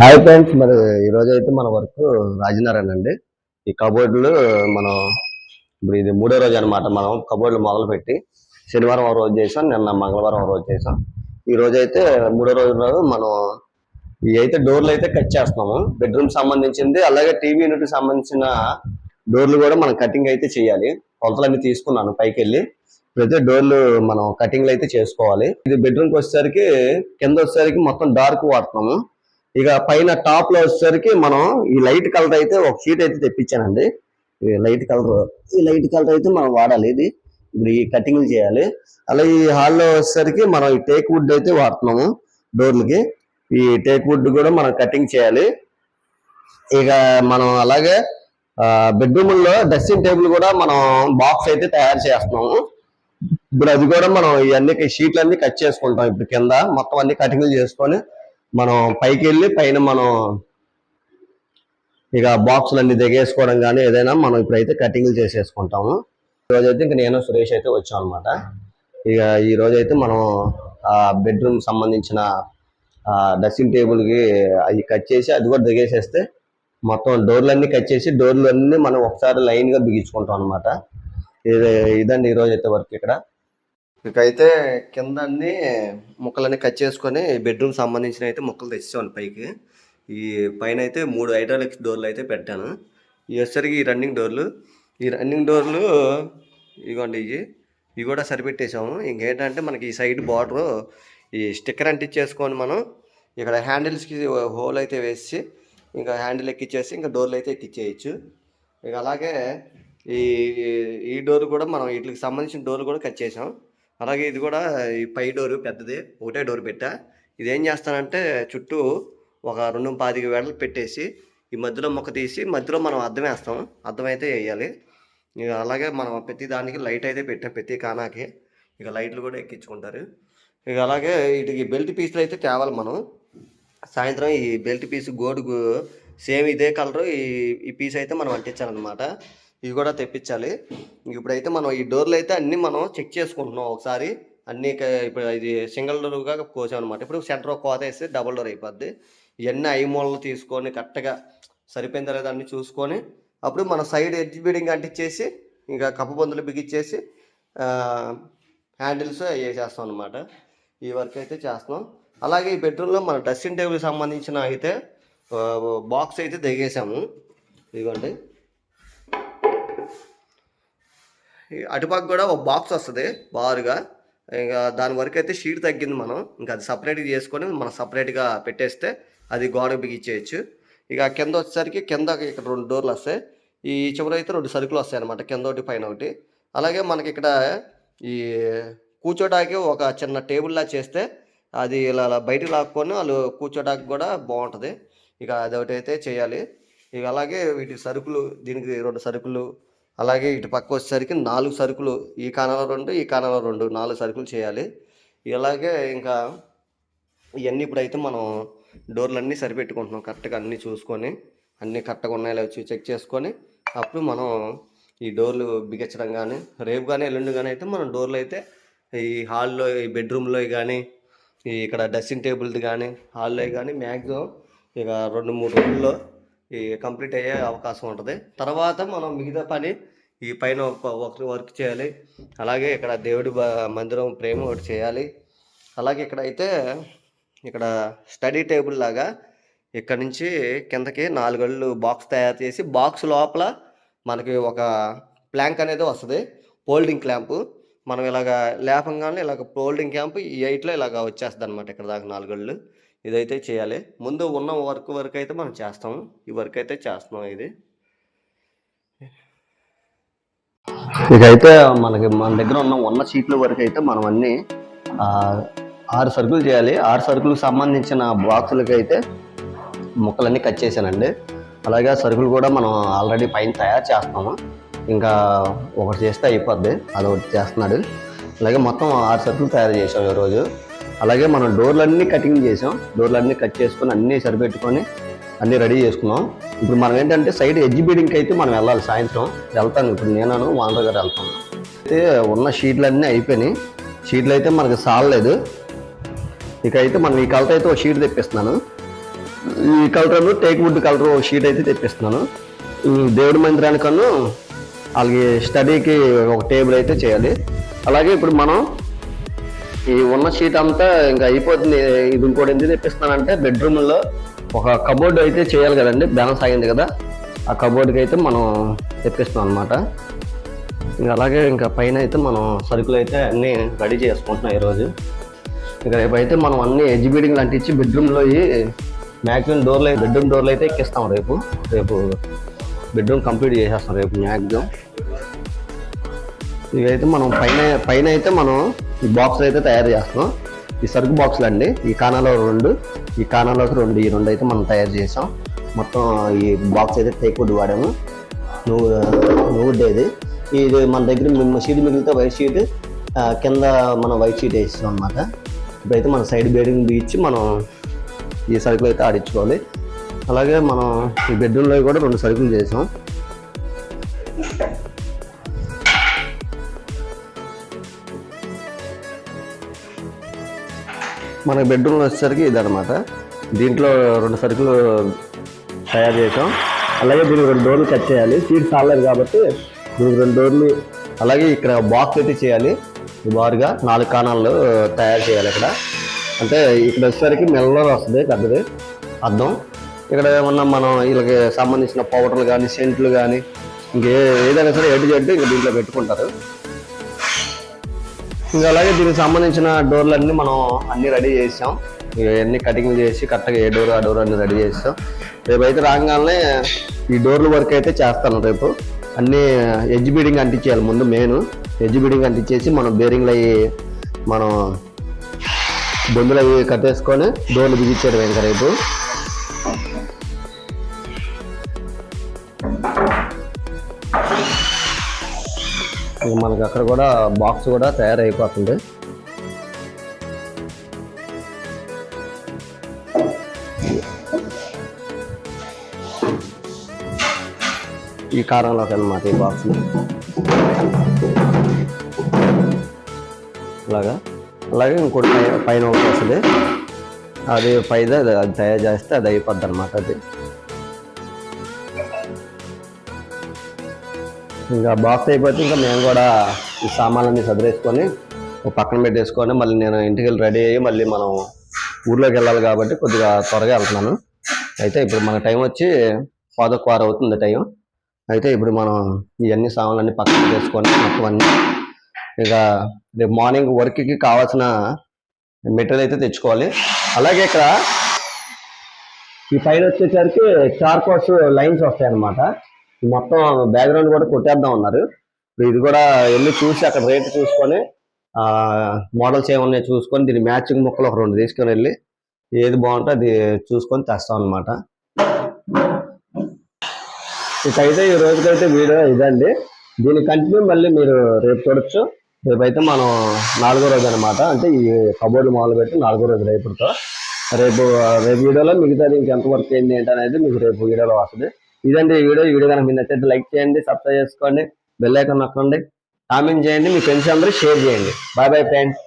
Hi friends మరి ఈరోజు అయితే మన వర్క్ రాజనారాయణ అండి. ఈ కబోర్డులు మనం ఇప్పుడు ఇది మూడో రోజు అనమాట మనం కబోర్డులు మొదలు పెట్టి శనివారం ఒక రోజు చేసాం నిన్న మంగళవారం ఒక రోజు చేసాం. ఈ రోజు అయితే మూడో రోజు మనం ఇవి అయితే డోర్లు అయితే కట్ చేస్తున్నాము. బెడ్రూమ్ సంబంధించింది అలాగే టీవీ యూనిట్ సంబంధించిన డోర్లు కూడా మనం కటింగ్ అయితే చేయాలి. కొలతలన్నీ తీసుకున్నాను పైకి వెళ్ళి ప్రతి డోర్లు మనం కటింగ్లు అయితే చేసుకోవాలి. ఇది బెడ్రూమ్కి వచ్చేసరికి కింద వచ్చేసరికి మొత్తం డార్క్ వాడుతున్నాము. ఇక పైన టాప్లో వచ్చేసరికి మనం ఈ లైట్ కలర్ అయితే ఒక షీట్ అయితే తెప్పించానండి. ఈ లైట్ కలర్ ఈ లైట్ కలర్ అయితే మనం వాడాలి. ఇది ఇప్పుడు ఈ కటింగ్ చేయాలి. అలాగే ఈ హాల్లో వచ్చేసరికి మనం ఈ టేక్ వుడ్ అయితే వాడుతున్నాము డోర్లకి. ఈ టేక్ వుడ్ కూడా మనం కటింగ్ చేయాలి. ఇక మనం అలాగే బెడ్రూమ్లో డ్రెస్సింగ్ టేబుల్ కూడా మనం బాక్స్ అయితే తయారు చేస్తున్నాము. ఇప్పుడు అది కూడా మనం ఇవన్నీ షీట్లన్నీ కట్ చేసుకుంటాం. ఇప్పుడు కింద మొత్తం అన్ని కటింగ్లు చేసుకొని మనం పైకి వెళ్ళి పైన మనం ఇక బాక్సులు అన్ని దిగేసుకోవడం కానీ ఏదైనా మనం ఇప్పుడైతే కటింగ్లు చేసేసుకుంటాము. ఈ అయితే ఇంక నేను సురేష్ అయితే వచ్చాం అనమాట ఇక ఈరోజు అయితే మనం బెడ్రూమ్ సంబంధించిన డ్రెస్సింగ్ టేబుల్కి అవి కట్ చేసి అది కూడా దిగేసేస్తే మొత్తం డోర్లన్నీ కట్ చేసి డోర్లు మనం ఒకసారి లైన్గా బిగించుకుంటాం అనమాట ఇది ఇదండి ఈ అయితే వర్క్ ఇక్కడ. ఇకైతే కింద అన్ని ముక్కలన్నీ కట్ చేసుకొని బెడ్రూమ్ సంబంధించిన అయితే ముక్కలు తెచ్చాను పైకి. ఈ పైన అయితే మూడు హైడ్రాలిక్స్ డోర్లు అయితే పెట్టాను. ఇవి వచ్చేసరికి ఈ రన్నింగ్ డోర్లు ఈ రన్నింగ్ డోర్లు ఇగోండి ఇవి ఇవి కూడా సరిపెట్టేసాము. ఇంకేంటంటే మనకి ఈ సైడ్ బార్డరు ఈ స్టిక్కర్ అంటించేసుకొని మనం ఇక్కడ హ్యాండిల్స్కి హోల్ అయితే వేసి ఇంకా హ్యాండిల్ ఎక్కిచ్చేసి ఇంకా డోర్లు అయితే ఎక్కిచ్చేయచ్చు. ఇక అలాగే ఈ ఈ డోర్ కూడా మనం వీటికి సంబంధించిన డోర్ కూడా కట్ చేసాం. అలాగే ఇది కూడా ఈ పై డోరు పెద్దది ఒకటే డోర్ పెట్టా. ఇది ఏం చేస్తానంటే చుట్టూ ఒక రెండు పాతిక వేడలు పెట్టేసి ఈ మధ్యలో మొక్క తీసి మధ్యలో మనం అద్దం వేస్తాం. అద్దం అయితే వేయాలి. ఇక అలాగే మనం ప్రతి దానికి లైట్ అయితే పెట్టాం ప్రతి కానాకి. ఇక లైట్లు కూడా ఎక్కించుకుంటారు. ఇక అలాగే వీటికి బెల్ట్ పీసులు అయితే తేవాలి మనం. సాయంత్రం ఈ బెల్ట్ పీస్ గోడుకు సేమ్ ఇదే కలరు ఈ ఈ పీస్ అయితే మనం అంటించాలన్నమాట. ఇవి కూడా తెప్పించాలి. ఇప్పుడైతే మనం ఈ డోర్లు అయితే అన్నీ మనం చెక్ చేసుకుంటున్నాం ఒకసారి. అన్నీ ఇప్పుడు ఇది సింగిల్ డోర్గా కోసాం అనమాట ఇప్పుడు సెంటర్ ఒక కోత వేస్తే డబుల్ డోర్ అయిపోద్ది. ఇవన్నీ ఐ మూలలు తీసుకొని కరెక్ట్గా సరిపోయిందా లేదా అన్ని చూసుకొని అప్పుడు మన సైడ్ ఎడ్జ్ బీడింగ్ అంటించేసి ఇంకా కప్పు పందులు బిగించేసి హ్యాండిల్స్ వేసేస్తాం అనమాట ఈ వర్క్ అయితే చేస్తున్నాం. అలాగే ఈ బెడ్రూమ్లో మన డ్రెస్సింగ్ టేబుల్ సంబంధించిన అయితే బాక్స్ అయితే దిగేసాము ఇదిగోండి. అటుపాకు అటుపక్క కూడా ఒక బాక్స్ వస్తుంది బారుగా. ఇంకా దాని వరకు అయితే షీట్ తగ్గింది మనం. ఇంకా అది సపరేట్గా చేసుకొని మనం సపరేట్గా పెట్టేస్తే అది గోడకు బిగించేయచ్చు. ఇక కింద వచ్చేసరికి కింద ఇక్కడ రెండు డోర్లు వస్తాయి. ఈ చివర అయితే రెండు సరుకులు వస్తాయి అనమాట కింద ఒకటి పైన ఒకటి. అలాగే మనకి ఇక్కడ ఈ కూర్చోడానికి ఒక చిన్న టేబుల్లా చేస్తే అది ఇలా ఇలా బయటకు లాక్కొని వాళ్ళు కూర్చోడానికి కూడా బాగుంటుంది. ఇక అదొకటి అయితే చేయాలి. ఇక అలాగే వీటి సరుకులు దీనికి రెండు సరుకులు అలాగే ఇటు పక్క వచ్చేసరికి నాలుగు సరుకులు ఈ కాణాలో రెండు ఈ కాణాలో రెండు నాలుగు సరుకులు చేయాలి. ఇలాగే ఇంకా ఇవన్నీ ఇప్పుడైతే మనం డోర్లు అన్నీ సరిపెట్టుకుంటున్నాం. కరెక్ట్గా అన్నీ చూసుకొని అన్నీ కరెక్ట్గా ఉన్నాయో వచ్చి చెక్ చేసుకొని అప్పుడు మనం ఈ డోర్లు బిగించడం కానీ రేపు కానీ ఎల్లుండి కానీ అయితే మనం డోర్లు అయితే ఈ హాల్లో ఈ బెడ్రూమ్లో కానీ ఈ ఇక్కడ డ్రెస్సింగ్ టేబుల్ది కానీ హాల్లో కానీ మ్యాక్సిమం ఇక రెండు మూడు రోజుల్లో ఈ కంప్లీట్ అయ్యే అవకాశం ఉంటుంది. తర్వాత మనం మిగతా పని ఈ పైన ఒక వర్క్ చేయాలి. అలాగే ఇక్కడ దేవుడి మందిరం ప్రేమ ఒకటి చేయాలి. అలాగే ఇక్కడ అయితే ఇక్కడ స్టడీ టేబుల్ లాగా ఇక్కడ నుంచి కిందకి నాలుగళ్ళు బాక్స్ తయారు చేసి బాక్స్ లోపల మనకి ఒక ప్లాంక్ అనేది వస్తుంది. Folding clamp. మనం ఇలాగ లేపంగానే ఇలాగ ఫోల్డింగ్ క్యాంప్ ఈ హైట్లో ఇలాగ వచ్చేస్తుంది అనమాట ఇక్కడ దాకా నాలుగళ్ళు ఇదైతే చేయాలి. ముందు ఉన్న వర్క్ వర్క్ అయితే మనం చేస్తాం. ఈ వర్క్ అయితే చేస్తున్నాం ఇది. ఇకైతే మనకి మన దగ్గర ఉన్న ఉన్న షీట్ల వరకు అయితే మనం అన్నీ ఆరు సరుకులు చేయాలి. ఆరు సరుకులకు సంబంధించిన బాక్సులకి అయితే ముక్కలన్నీ కట్ చేశానండి. అలాగే సరుకులు కూడా మనం ఆల్రెడీ పైన తయారు చేస్తాము ఇంకా ఒకటి చేస్తే అయిపోద్ది. అదొకటి ఒకటి చేస్తున్నాడు. అలాగే మొత్తం ఆరు సరుకులు తయారు చేసాం ఈరోజు అలాగే మనం డోర్లన్నీ కటింగ్ చేసాం. డోర్లన్నీ కట్ చేసుకొని అన్నీ సరిపెట్టుకొని అన్నీ రెడీ చేసుకున్నాం. ఇప్పుడు మనం ఏంటంటే సైడ్ ఎడ్జ్ బీడింగ్కి అయితే మనం వెళ్ళాలి సాయంత్రం. వెళ్తాను. ఇప్పుడు నేను వానర్ గారు వెళ్తాను. అయితే ఉన్న షీట్లన్నీ అయిపోయినాయి. షీట్లు అయితే మనకి సాలలేదు. ఇక అయితే మనం ఈ కలర్ అయితే ఒక షీట్ తెప్పిస్తున్నాను. ఈ colour teak wood colour sheet అయితే తెప్పిస్తున్నాను. దేవుడి మందిరానికను అలాగే స్టడీకి ఒక టేబుల్ అయితే చేయాలి. అలాగే ఇప్పుడు మనం ఈ ఉన్న షీట్ అంతా ఇంకా అయిపోతుంది. ఇది ఇంకోటి ఎందుకు తెప్పిస్తున్నానంటే బెడ్రూమ్లో ఒక కబోర్డ్ అయితే చేయాలి కదండి బ్యాలెన్స్ అయింది కదా. ఆ కబోర్డ్కి అయితే మనం తెప్పిస్తున్నాం అనమాట ఇంకా అలాగే ఇంకా పైన అయితే మనం సరుకులు అయితే అన్నీ రెడీ చేసుకుంటున్నాం ఈరోజు. ఇంకా రేపు అయితే మనం అన్ని ఎగ్జిబిటింగ్ అంటించి లాంటి ఇచ్చి బెడ్రూమ్లో మ్యాక్సిమం డోర్లు బెడ్రూమ్ డోర్లు అయితే ఎక్కిస్తాం రేపు. రేపు బెడ్రూమ్ కంప్లీట్ చేసేస్తాం రేపు మ్యాక్సిమం ఇవైతే మనం పైన పైన అయితే మనం ఈ బాక్స్ అయితే తయారు చేస్తున్నాం. ఈ సరుకు బాక్సులు అండి. ఈ కానాలో రెండు ఈ కానాలోకి రెండు ఈ రెండు అయితే మనం తయారు చేసాం. మొత్తం ఈ బాక్స్ అయితే టేక్వుడ్ వాడాము. నువ్వు నువ్వుడ్ ఇది ఇది మన దగ్గర షీట్ మిగిలితే వైట్ షీట్ కింద మనం వైట్ షీట్ వేస్తాం అనమాట ఇప్పుడైతే మన సైడ్ బేడింగ్ బీచ్ మనం ఈ సరుకులు అయితే ఆడించుకోవాలి. అలాగే మనం ఈ బెడ్రూమ్లో కూడా రెండు సరుకులు చేసాం. మన బెడ్రూమ్లో వచ్చేసరికి ఇదనమాట దీంట్లో రెండు సరుకులు తయారు చేసాం అలాగే దీనికి రెండు డోర్లు కట్ చేయాలి. సీట్ చాలేదు కాబట్టి దీనికి రెండు డోర్లు అలాగే ఇక్కడ బాక్స్ పెట్టి చేయాలి. బారుగా నాలుగు కాణాలు తయారు చేయాలి ఇక్కడ. అంటే ఇక్కడ వచ్చేసరికి మెల్లర్ వస్తుంది పెద్దది. అర్థం? ఇక్కడ ఏమన్నా మనం వీళ్ళకి సంబంధించిన పౌడర్లు కానీ సెంట్లు కానీ ఇంకే ఏదైనా సరే ఎటు చెట్టు ఇంకా దీంట్లో పెట్టుకుంటారు. ఇంకా అలాగే దీనికి సంబంధించిన డోర్లన్నీ మనం అన్ని రెడీ చేసాం. ఇవన్నీ కటింగ్ చేసి కరెక్ట్గా ఏ డోర్ ఆ డోర్ అన్ని రెడీ చేస్తాం. రేపు అయితే రాగానే ఈ డోర్ల వర్క్ అయితే చేస్తాను రేపు. అన్ని ఎడ్జ్ బీడింగ్ అంటించేయాలి ముందు మెయిన్. ఎడ్జ్ బీడింగ్ అంటించేసి మనం బేరింగ్లు అవి మనం బొందులు అవి కట్టేసుకొని డోర్లు బిగించేయడం ఇంకా రేపు. మనకి అక్కడ కూడా బాక్స్ కూడా తయారైపోతుంది. ఈ కారంలోకి అనమాట ఈ బాక్స్ అలాగా? అలాగే ఇంకోటి పైన ఒకటి వస్తుంది. అది పైద అది తయారు చేస్తే అది అయిపోద్ది అనమాట అది. ఇంకా బాక్స్ అయిపోతే ఇంకా మేము కూడా ఈ సామాన్లన్నీ సదిరేసుకొని ఒక పక్కన పెట్టేసుకొని మళ్ళీ నేను ఇంటికి వెళ్ళి రెడీ అయ్యి మళ్ళీ మనం ఊర్లోకి వెళ్ళాలి కాబట్టి కొద్దిగా త్వరగా వెళ్తున్నాను. అయితే ఇప్పుడు మన టైం వచ్చి ఫాదర్ వారం అవుతుంది టైం అయితే ఇప్పుడు మనం ఇవన్నీ సామాన్లన్నీ పక్కన చేసుకొని మొత్తం అన్ని ఇక రేపు మార్నింగ్ వర్క్కి కావాల్సిన మెటీరియల్ అయితే తెచ్చుకోవాలి. అలాగే ఇక్కడ ఈ పైన వచ్చేసరికి చార్కోస్ లైన్స్ వస్తాయి అన్నమాట మొత్తం బ్యాక్గ్రౌండ్ కూడా కొట్టేద్దాం ఉన్నారు ఇది కూడా వెళ్ళి చూసి అక్కడ రేట్ చూసుకొని మోడల్స్ ఏమున్నాయో చూసుకొని దీని మ్యాచింగ్ ముక్కలు ఒక రెండు తీసుకొని వెళ్ళి ఏది బాగుంటే అది చూసుకొని తెస్తాం అనమాట ఇకైతే ఈ రోజుకైతే వీడియో ఇదండి. దీని కంటిన్యూ మళ్ళీ మీరు రేపు చూడొచ్చు. రేపైతే మనం నాలుగో రోజు అనమాట అంటే ఈ కబోర్డు మొదలు పెట్టి నాలుగో రోజు రేపుతో రేపు రేపు వీడియోలో మిగతాది ఇంకెంత వర్క్ ఏంటి ఏంటి అనేది మీకు రేపు వీడియోలో వస్తుంది. ఇదండి వీడియో. ఈ వీడియో కనుక మీద నచ్చితే లైక్ చేయండి సబ్స్క్రైబ్ చేసుకోండి బెల్ ఐకాన్ నొక్కండి కామెంట్ చేయండి మీ ఫ్రెండ్స్ అందరూ షేర్ చేయండి. Bye bye friends.